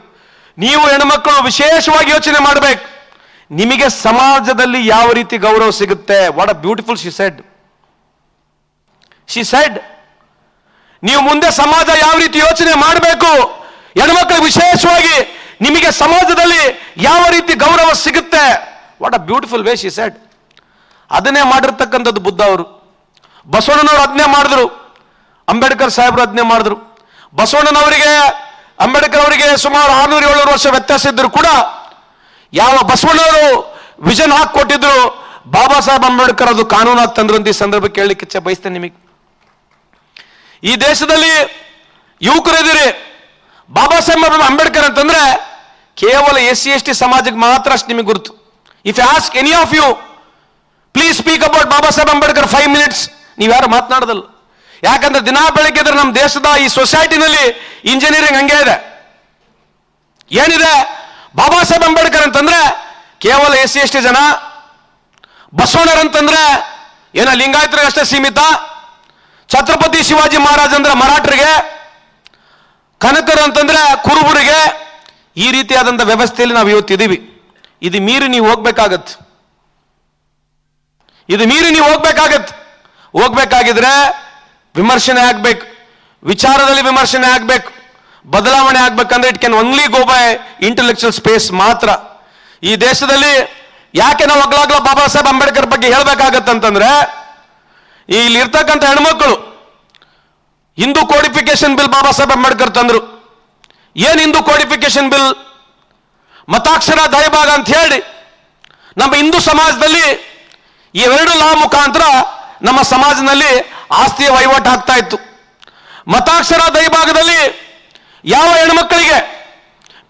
ನೀವು ಹೆಣ್ಮಕ್ಳು ವಿಶೇಷವಾಗಿ ಯೋಚನೆ ಮಾಡಬೇಕು. ನಿಮಗೆ ಸಮಾಜದಲ್ಲಿ ಯಾವ ರೀತಿ ಗೌರವ ಸಿಗುತ್ತೆ? What a beautiful she said she said ನೀವು ಮುಂದೆ ಸಮಾಜ ಯಾವ ರೀತಿ ಯೋಚನೆ ಮಾಡಬೇಕು? ಹೆಣ್ಮಕ್ಳು ವಿಶೇಷವಾಗಿ ನಿಮಗೆ ಸಮಾಜದಲ್ಲಿ ಯಾವ ರೀತಿ ಗೌರವ ಸಿಗುತ್ತೆ? What a beautiful way she said ಅದನ್ನೇ ಮಾಡಿರ್ತಕ್ಕಂಥದ್ದು ಬುದ್ಧ ಅವರು. ಬಸವಣ್ಣನವರು ಅದನ್ನೇ ಮಾಡಿದ್ರು. ಅಂಬೇಡ್ಕರ್ ಸಾಹೇಬರು ಅದನ್ನೇ ಮಾಡಿದ್ರು. ಬಸವಣ್ಣನವರಿಗೆ, ಅಂಬೇಡ್ಕರ್ ಅವರಿಗೆ ಸುಮಾರು ಆರ್ನೂರು ಏಳ್ನೂರು ವರ್ಷ ವ್ಯತ್ಯಾಸ ಇದ್ದರೂ ಕೂಡ ಯಾವ ಬಸವಣ್ಣವರು ವಿಷನ್ ಕೊಟ್ಟಿದ್ರು, ಬಾಬಾ ಸಾಹೇಬ್ ಅಂಬೇಡ್ಕರ್ ಅದು ಕಾನೂನಾಗಿ ತಂದ್ರು ಅಂತ ಈ ಸಂದರ್ಭ ಕೇಳಲಿಕ್ಕೆ ಬಯಸ್ತೇನೆ ನಿಮಗೆ. ಈ ದೇಶದಲ್ಲಿ ಯುವಕರಿದ್ದೀರಿ ಬಾಬಾ ಸಾಹೇಬ್ ಅಂಬೇಡ್ಕರ್ ಅಂತಂದ್ರೆ ಕೇವಲ ಎಸ್ ಸಿ ಎಸ್ ಟಿ ಸಮಾಜಕ್ಕೆ ಮಾತ್ರ ಅಷ್ಟು ನಿಮಗೆ ಗುರುತು. If ask any of you please speak about Baba Saheb Ambedkar five minutes ನೀವು ಯಾರು ಮಾತನಾಡೋದಲ್ಲ. ಯಾಕಂದ್ರೆ ದಿನಾ ಬೆಳಗ್ಗೆ ನಮ್ಮ ದೇಶದ ಈ ಸೊಸೈಟಿನಲ್ಲಿ ಇಂಜಿನಿಯರಿಂಗ್ ಹಂಗೆ ಇದೆ. ಏನಿದೆ? ಬಾಬಾ ಸಾಹೇಬ್ ಅಂಬೇಡ್ಕರ್ ಅಂತಂದ್ರೆ ಕೇವಲ ಎಸ್ ಸಿ ಎಸ್ ಟಿ ಜನ, ಬಸವಣ್ಣರ್ ಅಂತಂದ್ರೆ ಏನ ಲಿಂಗಾಯತರಿಗೆ ಅಷ್ಟೇ ಸೀಮಿತ, ಛತ್ರಪತಿ ಶಿವಾಜಿ ಮಹಾರಾಜ್ ಅಂದ್ರೆ ಮರಾಠರಿಗೆ, ಕನಕರು ಅಂತಂದ್ರೆ ಕುರುಬರಿಗೆ, ಈ ರೀತಿಯಾದಂಥ ವ್ಯವಸ್ಥೆಯಲ್ಲಿ ನಾವು ಇವತ್ತಿದ್ದೀವಿ ಇದು ಮೀರಿ ನೀವು ಹೋಗ್ಬೇಕಾಗತ್ತೆ ಇದು ಮೀರಿ ನೀವು ಹೋಗ್ಬೇಕಾಗತ್ತೆ ಹೋಗ್ಬೇಕಾಗಿದ್ರೆ ವಿಮರ್ಶನೆ ಆಗ್ಬೇಕು. ವಿಚಾರದಲ್ಲಿ ವಿಮರ್ಶನೆ ಆಗ್ಬೇಕು. ಬದಲಾವಣೆ ಆಗ್ಬೇಕಂದ್ರೆ it can only go by intellectual space ಮಾತ್ರ. ಈ ದೇಶದಲ್ಲಿ ಯಾಕೆ ನಾವು ಒಗ್ಲಾಗ್ಲ ಬಾಬಾ ಸಾಹೇಬ್ ಅಂಬೇಡ್ಕರ್ ಬಗ್ಗೆ ಹೇಳ್ಬೇಕಾಗತ್ತಂತಂದ್ರೆ, ಇಲ್ಲಿ ಇರ್ತಕ್ಕಂಥ ಹೆಣ್ಮಕ್ಳು ಹಿಂದೂ ಕೋಡಿಫಿಕೇಶನ್ ಬಿಲ್ ಬಾಬಾ ಸಾಹೇಬ್ ಅಂಬೇಡ್ಕರ್ ತಂದ್ರು. ಏನ್ ಹಿಂದೂ ಕೋಡಿಫಿಕೇಶನ್ ಬಿಲ್ ಮತಾಕ್ಷರ ದಯಭಾಗ ಅಂತ ಹೇಳಿ ನಮ್ಮ ಹಿಂದೂ ಸಮಾಜದಲ್ಲಿ ಇವೆರಡು ಲಾ ಮುಖಾಂತರ ನಮ್ಮ ಸಮಾಜದಲ್ಲಿ ಆಸ್ತಿಯ ವಹಿವಾಟು ಆಗ್ತಾ ಇತ್ತು. ಮತಾಕ್ಷರ ದಯಭಾಗದಲ್ಲಿ ಯಾವ ಹೆಣ್ಮಕ್ಕಳಿಗೆ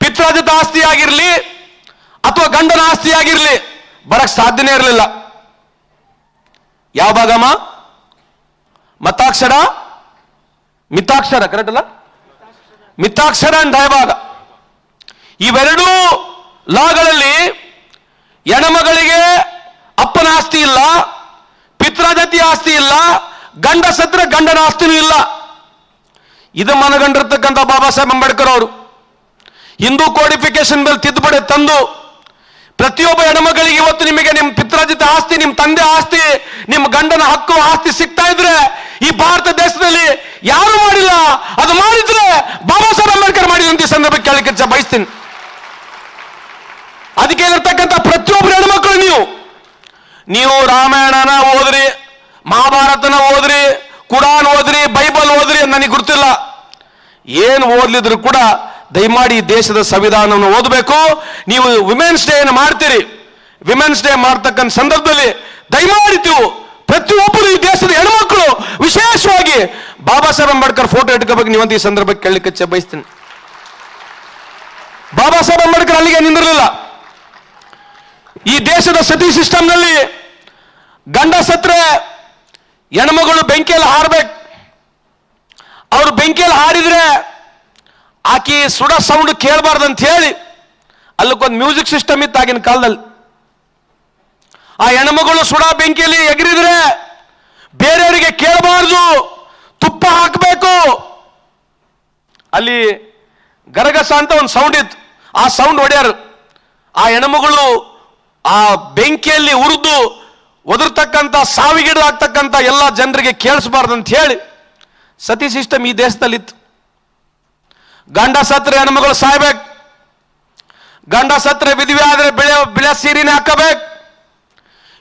ಪಿತ್ರಾಜಿತ ಆಸ್ತಿ ಆಗಿರಲಿ ಅಥವಾ ಗಂಡನ ಆಸ್ತಿ ಆಗಿರಲಿ ಬರಕ್ ಸಾಧ್ಯನೇ ಇರಲಿಲ್ಲ. ಯಾವ ಭಾಗಮ್ಮ? ಮತಾಕ್ಷರ? ಮಿತಾಕ್ಷರ ಕರೆಕ್ಟ್ ಅಲ್ಲ? ಮಿತಾಕ್ಷರ ಅಂಡ್ ದಯಭಾಗ. ಇವೆರಡೂ ಲಾಗಳಲ್ಲಿ ಹೆಣಮಗಳಿಗೆ ಅಪ್ಪನ ಆಸ್ತಿ ಇಲ್ಲ ಪಿತ್ರಾಜತಿ ಆಸ್ತಿ ಇಲ್ಲ ಗಂಡ ಸತ್ರ ಗಂಡನ ಆಸ್ತಿನೂ ಇಲ್ಲ. ಇದು ಮನಗಂಡಿರ್ತಕ್ಕಂಥ ಬಾಬಾ ಸಾಹೇಬ್ ಅಂಬೇಡ್ಕರ್ ಅವರು. ಹಿಂದೂ ಕೋಡಿಫಿಕೇಶನ್ ಬಿಲ್ ತಿದ್ದುಪಡಿ ತಂದು ಪ್ರತಿಯೊಬ್ಬ ಹೆಣ್ಮಗಳಿಗೆ ಇವತ್ತು ನಿಮಗೆ ನಿಮ್ಮ ಪಿತ್ರಾಜಿತ ಆಸ್ತಿ, ನಿಮ್ಮ ತಂದೆ ಆಸ್ತಿ, ನಿಮ್ಮ ಗಂಡನ ಹಕ್ಕು, ಆಸ್ತಿ ಸಿಗ್ತಾ ಇದ್ರೆ ಈ ಭಾರತ ದೇಶದಲ್ಲಿ ಯಾರು ಮಾಡಿಲ್ಲ? ಅದು ಮಾಡಿದ್ರೆ ಬಾಬಾ ಸಾಹೇಬ್ ಅಂಬೇಡ್ಕರ್ ಮಾಡಿದಂತ ಈ ಸಂದರ್ಭಕ್ಕೆ ಕೇಳಕ್ಕೆ ಬಯಸ್ತೀನಿ. ಅದಕ್ಕೆ ಇರತಕ್ಕಂಥ ಪ್ರತಿಯೊಬ್ಬರು ಹೆಣ್ಮಕ್ಳು ನೀವು. ನೀವು ರಾಮಾಯಣನ ಓದ್ರಿ, ಮಹಾಭಾರತನ ಓದ್ರಿ ಕುರಾನ್ ಓದ್ರಿ, ಬೈಬಲ್ ಓದ್ರಿ ನನಗೆ ಗೊತ್ತಿಲ್ಲ ಏನು ಓದ್ಲಿದ್ರು ಕೂಡ ದಯಮಾಡಿ ದೇಶದ ಸಂವಿಧಾನವನ್ನು ಓದಬೇಕು. ನೀವು ವಿಮೆನ್ಸ್ ಡೇ ಮಾಡ್ತೀರಿ. ವಿಮೆನ್ಸ್ ಡೇ ಮಾಡ್ತಕ್ಕಂಥ ಸಂದರ್ಭದಲ್ಲಿ ದಯಮಾಡಿ ನೀವು ಪ್ರತಿಯೊಬ್ಬರು ಈ ದೇಶದ ಹೆಣ್ಮಕ್ಳು ವಿಶೇಷವಾಗಿ ಬಾಬಾ ಸಾಹೇಬ್ ಅಂಬೇಡ್ಕರ್ ಫೋಟೋ ಇಟ್ಕೋಬೇಕು. ನೀವಂತ ಈ ಸಂದರ್ಭಕ್ಕೆ ಕೇಳಲಿಕ್ಕೆ ಬಯಸ್ತೀನಿ. ಬಾಬಾ ಸಾಹೇಬ್ ಅಂಬೇಡ್ಕರ್ ಅಲ್ಲಿಗೆ ನಿಂದಿರಲಿಲ್ಲ. ಈ ದೇಶದ ಸತಿ ಸಿಸ್ಟಮ್ನಲ್ಲಿ ಗಂಡ ಸತ್ರೆ ಹೆಣ್ಮಗಳು ಬೆಂಕಿಯಲ್ಲಿ ಹಾರಬೇಕು. ಅವರು ಬೆಂಕಿಯಲ್ಲಿ ಹಾರಿದ್ರೆ ಆಕಿ ಸುಡ ಸೌಂಡ್ ಕೇಳಬಾರ್ದು ಅಂತ ಹೇಳಿ ಅಲ್ಲಕ್ಕೊಂದು ಮ್ಯೂಸಿಕ್ ಸಿಸ್ಟಮ್ ಇತ್ತು ಆಗಿನ ಕಾಲದಲ್ಲಿ. ಆ ಹೆಣ್ಮಗಳು ಸುಡ ಬೆಂಕಿಯಲ್ಲಿ ಎಗರಿದ್ರೆ ಬೇರೆಯವರಿಗೆ ಕೇಳಬಾರ್ದು, ತುಪ್ಪ ಹಾಕಬೇಕು. ಅಲ್ಲಿ ಗರಗಸ ಅಂತ ಒಂದು ಸೌಂಡ್ ಇತ್ತು. ಆ ಸೌಂಡ್ ಹೊಡೆಯರು. ಆ ಹೆಣ್ಮಗಳು ಆ ಬೆಂಕಿಯಲ್ಲಿ ಉರಿದು ಒದರ್ತಕ್ಕಂಥ ಸಾವಿಗೀಡಾಗ್ತಕ್ಕಂಥ ಎಲ್ಲ ಜನರಿಗೆ ಕೇಳಿಸ್ಬಾರ್ದಂತ ಹೇಳಿ ಸತಿ ಸಿಸ್ಟಮ್ ಈ ದೇಶದಲ್ಲಿತ್ತು. ಗಂಡ ಸತ್ರೆ ಹೆಣ್ಮಗಳು ಸಾಯ್ಬೇಕು. ಗಂಡ ಸತ್ರೆ ವಿಧವೆ ಆದರೆ ಬೆಳೆ, ಬಿಳೆ ಸೀರೆನೆ ಹಾಕಬೇಕು.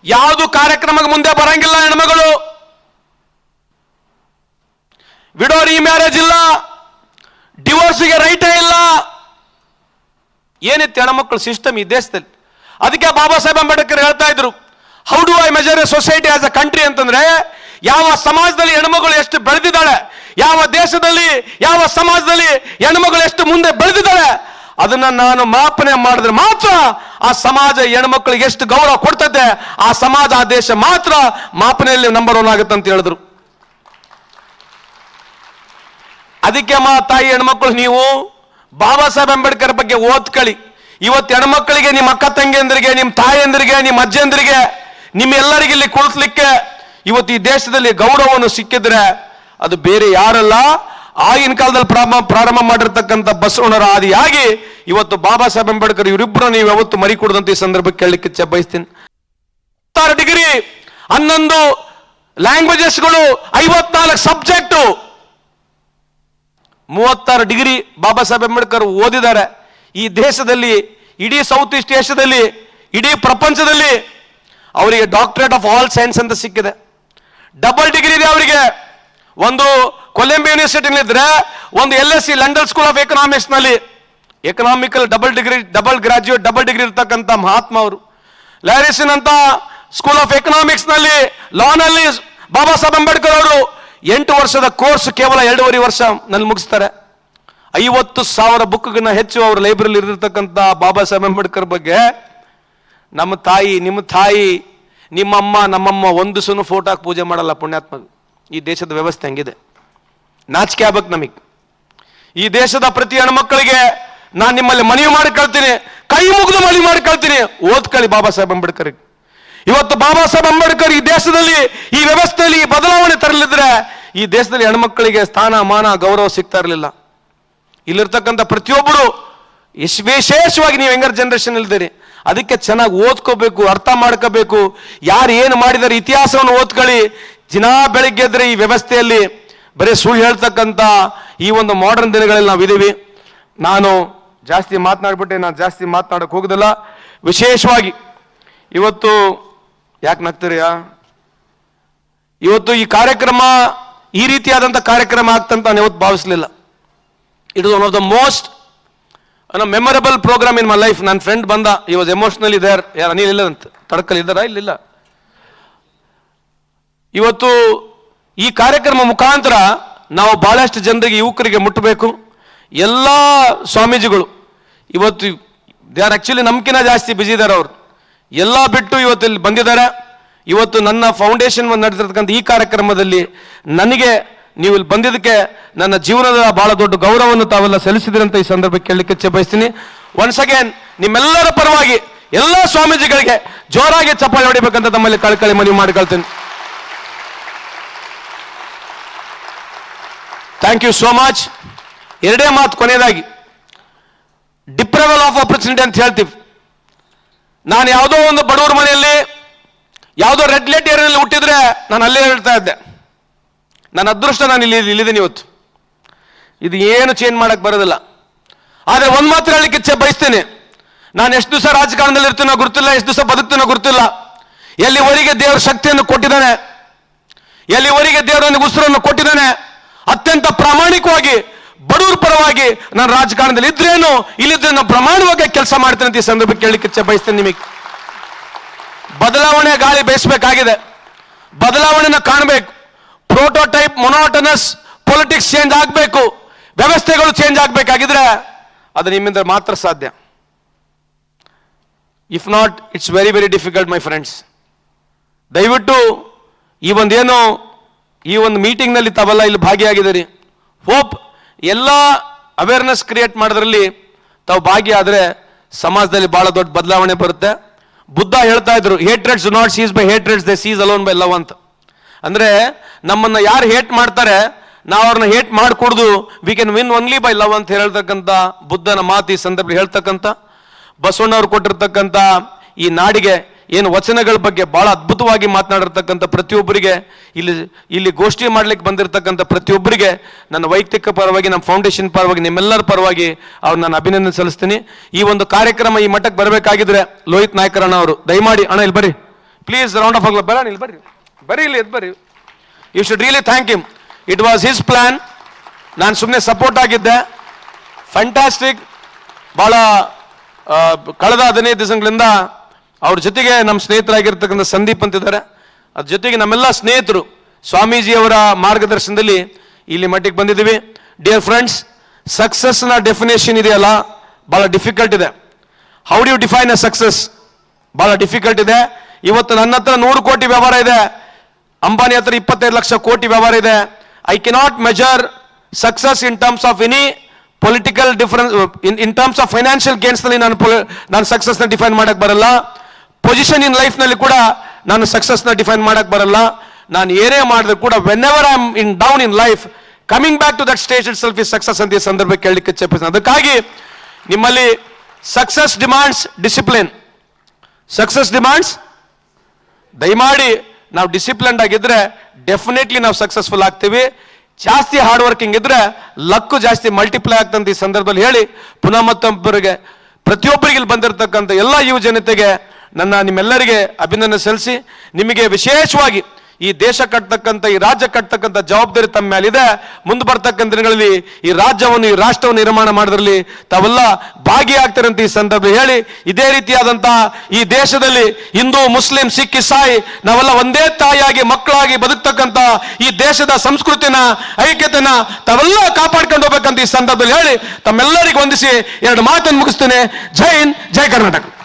ಯಾವುದು ಕಾರ್ಯಕ್ರಮಕ್ಕೆ ಮುಂದೆ ಬರಂಗಿಲ್ಲ ಹೆಣ್ಮಗಳು. ವಿಡೋ ಮ್ಯಾರೇಜ್ ಇಲ್ಲ. ಡಿವೋರ್ಸ್ಗೆ ರೈಟೇ ಇಲ್ಲ. ಏನಿತ್ತು ಹೆಣ್ಮಕ್ಳು ಸಿಸ್ಟಮ್ ಈ ದೇಶದಲ್ಲಿ? ಅದಕ್ಕೆ ಬಾಬಾ ಸಾಹೇಬ್ ಅಂಬೇಡ್ಕರ್ ಹೇಳ್ತಾ ಇದ್ರು how do I measure a society as a country ಅಂತಂದ್ರೆ, ಯಾವ ಸಮಾಜದಲ್ಲಿ ಹೆಣ್ಮಗಳು ಎಷ್ಟು ಬೆಳೆದಿದ್ದಾಳೆ, ಯಾವ ದೇಶದಲ್ಲಿ, ಯಾವ ಸಮಾಜದಲ್ಲಿ ಹೆಣ್ಮಗಳು ಎಷ್ಟು ಮುಂದೆ ಬೆಳೆದಿದ್ದಾಳೆ, ಅದನ್ನ ನಾನು ಮಾಪನೆ ಮಾಡಿದ್ರೆ ಮಾತ್ರ ಆ ಸಮಾಜ ಹೆಣ್ಮಕ್ಳಿಗೆ ಎಷ್ಟು ಗೌರವ ಕೊಡ್ತದೆ, ಆ ಸಮಾಜ, ಆ ದೇಶ ಮಾತ್ರ ಮಾಪನೆಯಲ್ಲಿ ನಂಬರ್ ಒನ್ ಆಗುತ್ತೆ ಅಂತ ಹೇಳಿದ್ರು. ಅದಕ್ಕೆ ಮಾ ತಾಯಿ ಹೆಣ್ಮಕ್ಳು, ನೀವು ಬಾಬಾ ಸಾಹೇಬ್ ಅಂಬೇಡ್ಕರ್ ಬಗ್ಗೆ ಓದ್ಕಳಿ. ಇವತ್ತು ಹೆಣ್ಮಕ್ಳಿಗೆ, ನಿಮ್ಮ ಅಕ್ಕ ತಂಗಿಯಂದ್ರಿಗೆ, ನಿಮ್ಮ ತಾಯಿಯಂದ್ರಿಗೆ, ನಿಮ್ಮ ಅಜ್ಜಿಯಂದ್ರಿಗೆ ನಿಮ್ಮೆಲ್ಲರಿಗೆ ಇಲ್ಲಿ ಕುಳಿತಲಿಕ್ಕೆ ಇವತ್ತು ಈ ದೇಶದಲ್ಲಿ ಗೌರವವನ್ನು ಸಿಕ್ಕಿದ್ರೆ ಅದು ಬೇರೆ ಯಾರಲ್ಲ. ಆಗಿನ ಕಾಲದಲ್ಲಿ ಪ್ರಾರಂಭ ಪ್ರಾರಂಭ ಮಾಡಿರ್ತಕ್ಕಂಥ ಬಸವಣ್ಣರ ಆದಿಯಾಗಿ ಇವತ್ತು ಬಾಬಾ ಸಾಹೇಬ್ ಅಂಬೇಡ್ಕರ್ ಇವರಿಬ್ಬರು ನೀವು ಯಾವತ್ತು ಮರಿ ಕೊಡದಂತ ಈ ಸಂದರ್ಭಕ್ಕೆ ಕೇಳಲಿಕ್ಕೆ ಬಯಸ್ತೀನಿ ಹತ್ತಾರು ಡಿಗ್ರಿ, ಹನ್ನೊಂದು ಲ್ಯಾಂಗ್ವೇಜಸ್ಗಳು, ಐವತ್ನಾಲ್ಕು ಸಬ್ಜೆಕ್ಟು. ಮೂವತ್ತಾರು ಡಿಗ್ರಿ ಬಾಬಾ ಸಾಹೇಬ್ ಅಂಬೇಡ್ಕರ್ ಓದಿದ್ದಾರೆ. ಈ ದೇಶದಲ್ಲಿ, ಇಡೀ ಸೌತ್ ಈಸ್ಟ್ ಏಷ್ಯಾದಲ್ಲಿ, ಇಡೀ ಪ್ರಪಂಚದಲ್ಲಿ ಅವರಿಗೆ ಡಾಕ್ಟರೇಟ್ ಆಫ್ ಆಲ್ ಸೈನ್ಸ್ ಅಂತ ಸಿಕ್ಕಿದೆ. ಡಬಲ್ ಡಿಗ್ರಿ ಇದೆ ಅವರಿಗೆ. ಒಂದು ಕೊಲಂಬಿಯಾ ಯೂನಿವರ್ಸಿಟಿನಲ್ಲಿ ಇದ್ರೆ ಒಂದು L S C London school of ಎಕನಾಮಿಕ್ಸ್ನಲ್ಲಿ. Economical double degree double graduate double degree ಇರ್ತಕ್ಕಂಥ ಮಹಾತ್ಮ ಅವರು. ಲ್ಯಾರಿಸಿನ್ ಅಂತ ಸ್ಕೂಲ್ ಆಫ್ ಎಕನಾಮಿಕ್ಸ್ನಲ್ಲಿ ಲಾ ನಲ್ಲಿ ಬಾಬಾ ಸಾಹೇಬ್ ಅಂಬೇಡ್ಕರ್ ಅವರು ಎಂಟು ವರ್ಷದ ಕೋರ್ಸ್ ಕೇವಲ ಎರಡೂವರೆ ವರ್ಷ ನಲ್ಲಿ ಮುಗಿಸ್ತಾರೆ. ಐವತ್ತು ಸಾವಿರ ಬುಕ್ಗಳನ್ನ ಹೆಚ್ಚು ಅವ್ರ ಲೈಬ್ರರಿಲಿ ಇರತಕ್ಕಂಥ ಬಾಬಾ ಸಾಹೇಬ್ ಅಂಬೇಡ್ಕರ್ ಬಗ್ಗೆ ನಮ್ಮ ತಾಯಿ, ನಿಮ್ಮ ತಾಯಿ, ನಿಮ್ಮಮ್ಮ, ನಮ್ಮಮ್ಮ ಒಂದು ಸುನು ಫೋಟೋಕ್ಕೆ ಪೂಜೆ ಮಾಡಲ್ಲ ಪುಣ್ಯಾತ್ಮ ಈ ದೇಶದ ವ್ಯವಸ್ಥೆ ಹಂಗಿದೆ. ನಾಚಿಕೆ ಆಗ್ಬೇಕು ನಮಗೆ. ಈ ದೇಶದ ಪ್ರತಿ ಹೆಣ್ಮಕ್ಕಳಿಗೆ ನಾನು ನಿಮ್ಮಲ್ಲಿ ಮನವಿ ಮಾಡಿಕೊಳ್ತೀನಿ ಕೈ ಮುಗಿದು ಮನವಿ ಮಾಡಿಕೊಳ್ತೀನಿ ಓದ್ಕೊಳ್ಳಿ ಬಾಬಾ ಸಾಹೇಬ್ ಅಂಬೇಡ್ಕರ್ ಇವತ್ತು ಬಾಬಾ ಸಾಹೇಬ್ ಅಂಬೇಡ್ಕರ್ ಈ ದೇಶದಲ್ಲಿ ಈ ವ್ಯವಸ್ಥೆಯಲ್ಲಿ ಈ ಬದಲಾವಣೆ ತರಲಿದ್ರೆ ಈ ದೇಶದಲ್ಲಿ ಹೆಣ್ಮಕ್ಕಳಿಗೆ ಸ್ಥಾನ, ಮಾನ, ಗೌರವ ಸಿಗ್ತಾ ಇರಲಿಲ್ಲ. ಇಲ್ಲಿರ್ತಕ್ಕಂಥ ಪ್ರತಿಯೊಬ್ಬರು ವಿಶೇಷವಾಗಿ ನೀವು ಹೆಂಗರ್ ಜನರೇಷನ್ ಇಲ್ದಿರಿ ಅದಕ್ಕೆ ಚೆನ್ನಾಗಿ ಓದ್ಕೋಬೇಕು, ಅರ್ಥ ಮಾಡ್ಕೋಬೇಕು. ಯಾರು ಏನು ಮಾಡಿದಾರೆ ಇತಿಹಾಸವನ್ನು ಓದ್ಕೊಳ್ಳಿ. ದಿನಾ ಬೆಳಗ್ಗೆ ಎದ್ರೆ ಈ ವ್ಯವಸ್ಥೆಯಲ್ಲಿ ಬರೀ ಸುಳ್ಳು ಹೇಳ್ತಕ್ಕಂಥ ಈ ಒಂದು ಮಾಡರ್ನ್ ದಿನಗಳಲ್ಲಿ ನಾವು ಇದೀವಿ. ನಾನು ಜಾಸ್ತಿ ಮಾತನಾಡ್ಬಿಟ್ಟೆ, ನಾನು ಜಾಸ್ತಿ ಮಾತನಾಡಕ್ಕೆ ಹೋಗೋದಿಲ್ಲ. ವಿಶೇಷವಾಗಿ ಇವತ್ತು, ಯಾಕೆ ನಗ್ತೀರಿಯಾ? ಇವತ್ತು ಈ ಕಾರ್ಯಕ್ರಮ ಈ ರೀತಿಯಾದಂಥ ಕಾರ್ಯಕ್ರಮ ಆಗ್ತಂತ ನಾನು ಇವತ್ತು ಭಾವಿಸಲಿಲ್ಲ. It is one of the most memorable programme in my life ನನ್ನ ಫ್ರೆಂಡ್ ಬಂದ ಈ ವಾಸ್ ಎಮೋಷನಲಿ ದೇರ್ ಯಾರು ಅನಿಲ್ ಇಲ್ಲ ಅಂತ? ತಡಕಲ್ ಇದ್ದಾರಾ? ಇಲ್ಲಿಲ್ಲ ಇವತ್ತು ಈ ಕಾರ್ಯಕ್ರಮ ಮುಖಾಂತರ ನಾವು ಬಹಳಷ್ಟು ಜನರಿಗೆ, ಯುವಕರಿಗೆ ಮುಟ್ಟಬೇಕು. ಎಲ್ಲ ಸ್ವಾಮೀಜಿಗಳು, ಇವತ್ತು ದೇ ಆರ್ ಆಕ್ಚುಲಿ ನಮ್ಕಿನ ಜಾಸ್ತಿ ಬಿಜಿ ಇದ್ದಾರೆ ಅವರು. ಎಲ್ಲ ಬಿಟ್ಟು ಇವತ್ತು ಇಲ್ಲಿ ಬಂದಿದ್ದಾರೆ. ಇವತ್ತು ನನ್ನ ಫೌಂಡೇಶನ್ ನಡೆದಿರ್ತಕ್ಕಂಥ ಈ ಕಾರ್ಯಕ್ರಮದಲ್ಲಿ ನನಗೆ ನೀವು ಇಲ್ಲಿ ಬಂದಿದ್ದಕ್ಕೆ ನನ್ನ ಜೀವನದ ಬಹಳ ದೊಡ್ಡ ಗೌರವವನ್ನು ತಾವೆಲ್ಲ ಸಲ್ಲಿಸಿದ್ರಂತ ಈ ಸಂದರ್ಭಕ್ಕೆ ಕೇಳಲಿಕ್ಕೆ ಇಚ್ಛೆ ಬಯಸ್ತೀನಿ ಒನ್ಸ್ ಅಗೇನ್ ನಿಮ್ಮೆಲ್ಲರ ಪರವಾಗಿ ಎಲ್ಲ ಸ್ವಾಮೀಜಿಗಳಿಗೆ ಜೋರಾಗಿ ಚಪ್ಪಾಳೆ ಹೊಡಿಬೇಕಂತ ತಮ್ಮಲ್ಲಿ ಕಳ್ಕಳಿ ಮನವಿ ಮಾಡಿಕೊಳ್ತೀನಿ. ಥ್ಯಾಂಕ್ ಯು ಸೋ ಮಚ್ ಎರಡೇ ಮಾತು ಕೊನೆಯದಾಗಿ ಡಿಪ್ರೆವಲ್ ಆಫ್ ಆಪರ್ಚುನಿಟಿ ಅಂತ ಹೇಳ್ತೀವಿ. ನಾನು ಯಾವುದೋ ಒಂದು ಬಡವರ ಮನೆಯಲ್ಲಿ, ಯಾವುದೋ ರೆಡ್ ಲೈಟ್ ಏರಿಯಲ್ಲಿ ಹುಟ್ಟಿದ್ರೆ ನಾನು ಅಲ್ಲೇ ಹೇಳ್ತಾ ಇದ್ದೆ. ನನ್ನ ಅದೃಷ್ಟ ನಾನು ಇಲ್ಲಿ ಇಲ್ಲಿದ್ದೀನಿ ಇವತ್ತು. ಇದು ಏನು ಚೇಂಜ್ ಮಾಡಕ್ಕೆ ಬರೋದಿಲ್ಲ. ಆದರೆ ಒಂದು ಮಾತ್ರ ಹೇಳಲಿಕ್ಕೆ ಇಚ್ಛೆ ಬಯಸ್ತೇನೆ. ನಾನು ಎಷ್ಟು ದಿವಸ ರಾಜಕಾರಣದಲ್ಲಿ ಇರ್ತೀನೋ ಗುರುತಿಲ್ಲ ಎಷ್ಟು ದಿವಸ ಬದುಕ್ತೀನೋ ಗುರುತಿಲ್ಲ ಎಲ್ಲಿವರೆಗೆ ದೇವರ ಶಕ್ತಿಯನ್ನು ಕೊಟ್ಟಿದ್ದಾನೆ ಎಲ್ಲಿವರೆಗೆ ದೇವರ ನನಗೆ ಉಸಿರನ್ನು ಕೊಟ್ಟಿದ್ದಾನೆ, ಅತ್ಯಂತ ಪ್ರಾಮಾಣಿಕವಾಗಿ, ಬಡವರ ಪರವಾಗಿ ನಾನು ರಾಜಕಾರಣದಲ್ಲಿ ಇದ್ರೇನು ಇಲ್ಲಿದ್ರೇನು ಪ್ರಮಾಣವಾಗಿ ಕೆಲಸ ಮಾಡ್ತೇನೆ ಅಂತ ಈ ಸಂದರ್ಭಕ್ಕೆ ಕೇಳಲಿಕ್ಕೆ ಇಚ್ಛೆ ಬಯಸ್ತೇನೆ ನಿಮಗೆ. ಬದಲಾವಣೆ ಗಾಳಿ ಬಯಸಬೇಕಾಗಿದೆ. ಬದಲಾವಣೆನ ಕಾಣಬೇಕು. ಪ್ರೋಟೋಟೈಪ್ ಮೊನೋಟನಸ್ ಪೊಲಿಟಿಕ್ಸ್ ಚೇಂಜ್ ಆಗಬೇಕು, ವ್ಯವಸ್ಥೆಗಳು ಚೇಂಜ್ ಆಗಬೇಕಾಗಿದ್ರೆ ಅದು ನಿಮ್ಮಿಂದ ಮಾತ್ರ ಸಾಧ್ಯ. If not it's very very difficult my friends ದಯವಿಟ್ಟು ಈ ಒಂದೇನು, ಈ ಒಂದು ಮೀಟಿಂಗ್ನಲ್ಲಿ ತಾವೆಲ್ಲ ಇಲ್ಲಿ ಭಾಗಿಯಾಗಿದ್ದೀರಿ. ಹೋಪ್ ಎಲ್ಲ ಅವೇರ್ನೆಸ್ ಕ್ರಿಯೇಟ್ ಮಾಡೋದ್ರಲ್ಲಿ ತಾವು ಭಾಗಿಯಾದರೆ ಸಮಾಜದಲ್ಲಿ ಭಾಳ ದೊಡ್ಡ ಬದಲಾವಣೆ ಬರುತ್ತೆ. ಬುದ್ಧ ಹೇಳ್ತಾ ಇದ್ರು hatreds not cease by hatreds they cease alone by love ಅಂತ. ಅಂದ್ರೆ ನಮ್ಮನ್ನ ಯಾರು ಹೇಟ್ ಮಾಡ್ತಾರೆ, ನಾವು ಅವ್ರನ್ನ hate ಮಾಡಿಕೊಡ್ದು we can win only by love ಅಂತ ಹೇಳ್ತಕ್ಕಂಥ ಬುದ್ಧನ ಮಾತು ಈ ಸಂದರ್ಭ ಹೇಳ್ತಕ್ಕಂಥ ಬಸವಣ್ಣವ್ರು ಕೊಟ್ಟಿರ್ತಕ್ಕಂಥ ಈ ನಾಡಿಗೆ ಏನು ವಚನಗಳ ಬಗ್ಗೆ ಬಹಳ ಅದ್ಭುತವಾಗಿ ಮಾತನಾಡಿರ್ತಕ್ಕಂಥ ಪ್ರತಿಯೊಬ್ಬರಿಗೆ, ಇಲ್ಲಿ ಇಲ್ಲಿ ಗೋಷ್ಠಿ ಮಾಡ್ಲಿಕ್ಕೆ ಬಂದಿರತಕ್ಕಂಥ ಪ್ರತಿಯೊಬ್ಬರಿಗೆ ನನ್ನ ವೈಯಕ್ತಿಕ ಪರವಾಗಿ, ನಮ್ಮ ಫೌಂಡೇಶನ್ ಪರವಾಗಿ, ನಿಮ್ಮೆಲ್ಲರ ಪರವಾಗಿ ಅವ್ರು ನಾನು ಅಭಿನಂದನೆ ಸಲ್ಲಿಸ್ತೀನಿ. ಈ ಒಂದು ಕಾರ್ಯಕ್ರಮ ಈ ಮಠಕ್ಕೆ ಬರಬೇಕಾಗಿದ್ರೆ ಲೋಹಿತ್ ನಾಯಕರಣ್ಣ ಅವರು, ದಯಮಾಡಿ, ಅಣ್ಣ, ಇಲ್ಲಿ ಬರ್ರಿ. ಪ್ಲೀಸ್ ರೌಂಡ್ ಆಫ್ ಆಗ್ಲ ಬೇಡ ಇಲ್ಲಿ ಬರ್ರಿ. ಬರ್ರಿ ಎದ್ ಬರೀ. You should really thank you it was his plan ನಾನು ಸುಮ್ಮನೆ ಸಪೋರ್ಟ್ ಆಗಿದ್ದೆ. ಫ್ಯಾಂಟಾಸ್ಟಿಕ್ ಭಾಳ ಕಳೆದ ಹದಿನೈದು ದಿವಸಗಳಿಂದ ಅವ್ರ ಜೊತೆಗೆ ನಮ್ಮ ಸ್ನೇಹಿತರಾಗಿರ್ತಕ್ಕಂಥ ಸಂದೀಪ್ ಅಂತಿದ್ದಾರೆ. ಅದ್ರ ಜೊತೆಗೆ ನಮ್ಮೆಲ್ಲ ಸ್ನೇಹಿತರು ಸ್ವಾಮೀಜಿಯವರ ಮಾರ್ಗದರ್ಶನದಲ್ಲಿ ಇಲ್ಲಿ ಮಟ್ಟಿಗೆ ಬಂದಿದ್ದೀವಿ. ಡಿಯರ್ ಫ್ರೆಂಡ್ಸ್ ಸಕ್ಸಸ್ನ ಡೆಫಿನೇಷನ್ ಇದೆಯಲ್ಲ ಭಾಳ ಡಿಫಿಕಲ್ಟ್ ಇದೆ. How do you define a success ಬಹಳ ಡಿಫಿಕಲ್ಟ್ ಇದೆ. ಇವತ್ತು ನನ್ನ ಹತ್ರ ನೂರು ಕೋಟಿ ವ್ಯವಹಾರ ಇದೆ. ಅಂಬಾನಿ ಹತ್ರ ಇಪ್ಪತ್ತೈದು ಲಕ್ಷ ಕೋಟಿ ವ್ಯವಹಾರ ಇದೆ. I cannot measure success in terms of any political difference in in terms of financial ಗೇನ್ಸ್ನಲ್ಲಿ ನಾನು ನಾನು ಸಕ್ಸಸ್ನ ಡಿಫೈನ್ ಮಾಡಕ್ ಬರಲ್ಲ. ಪೊಸಿಷನ್ ಇನ್ ಲೈಫ್ನಲ್ಲಿ ಕೂಡ ನಾನು ಸಕ್ಸಸ್ನ ಡಿಫೈನ್ ಮಾಡಕ್ ಬರಲ್ಲ. ನಾನು ಏನೇ ಮಾಡಿದ್ರು ಕೂಡ whenever I am in down in life coming back to that stage itself is success ಅಂತ ಈ ಸಂದರ್ಭ ಕೇಳಲಿಕ್ಕೆ ಇಚ್ಛೆಪಡಿಸ್ತೀನಿ ಅದಕ್ಕಾಗಿ ನಿಮ್ಮಲ್ಲಿ success demands discipline success demands ದಯಮಾಡಿ ನಾವು ಡಿಸಿಪ್ಲಿನ್ಡ್ ಆಗಿದ್ರೆ ಡೆಫಿನೆಟ್ಲಿ ನಾವು ಸಕ್ಸಸ್ಫುಲ್ ಆಗ್ತೀವಿ. ಜಾಸ್ತಿ ಹಾರ್ಡ್ ವರ್ಕಿಂಗ್ ಇದ್ರೆ ಲಕ್ಕು ಜಾಸ್ತಿ ಮಲ್ಟಿಪ್ಲೈ ಆಗ್ತಂತ ಈ ಸಂದರ್ಭದಲ್ಲಿ ಹೇಳಿ, ಪುನಃ ಮತ್ತೊಬ್ಬರಿಗೆ, ಪ್ರತಿಯೊಬ್ಬರಿಗೆ ಇಲ್ಲಿ ಬಂದಿರತಕ್ಕಂಥ ಎಲ್ಲ ಯುವ ಜನತೆಗೆ ನನ್ನ ನಿಮ್ಮೆಲ್ಲರಿಗೆ ಅಭಿನಂದನೆ ಸಲ್ಲಿಸಿ. ನಿಮಗೆ ವಿಶೇಷವಾಗಿ ಈ ದೇಶ ಕಟ್ತಕ್ಕಂಥ, ಈ ರಾಜ್ಯ ಕಟ್ತಕ್ಕಂಥ ಜವಾಬ್ದಾರಿ ತಮ್ಮ ಮೇಲಿದೆ. ಮುಂದೆ ಬರ್ತಕ್ಕಂಥ ದಿನಗಳಲ್ಲಿ ಈ ರಾಜ್ಯವನ್ನು, ಈ ರಾಷ್ಟ್ರವನ್ನು ನಿರ್ಮಾಣ ಮಾಡೋದ್ರಲ್ಲಿ ತಾವೆಲ್ಲ ಭಾಗಿಯಾಗ್ತಾರೆ ಈ ಸಂದರ್ಭ ಹೇಳಿ. ಇದೇ ರೀತಿಯಾದಂತಹ ಈ ದೇಶದಲ್ಲಿ ಹಿಂದೂ, ಮುಸ್ಲಿಂ, ಸಿಖ್, ಇಸಾಯಿ, ನಾವೆಲ್ಲ ಒಂದೇ ತಾಯಿಯಾಗಿ, ಮಕ್ಕಳಾಗಿ ಬದುಕ್ತಕ್ಕಂಥ ಈ ದೇಶದ ಸಂಸ್ಕೃತಿನ, ಐಕ್ಯತೆನ ತಾವೆಲ್ಲ ಕಾಪಾಡ್ಕೊಂಡು ಹೋಗ್ಬೇಕಂತ ಈ ಸಂದರ್ಭದಲ್ಲಿ ಹೇಳಿ. ತಮ್ಮೆಲ್ಲರಿಗೂ ವಂದಿಸಿ ಎರಡು ಮಾತನ್ನು ಮುಗಿಸ್ತೇನೆ. ಜೈ ಹಿಂದ್, ಜೈ ಕರ್ನಾಟಕ.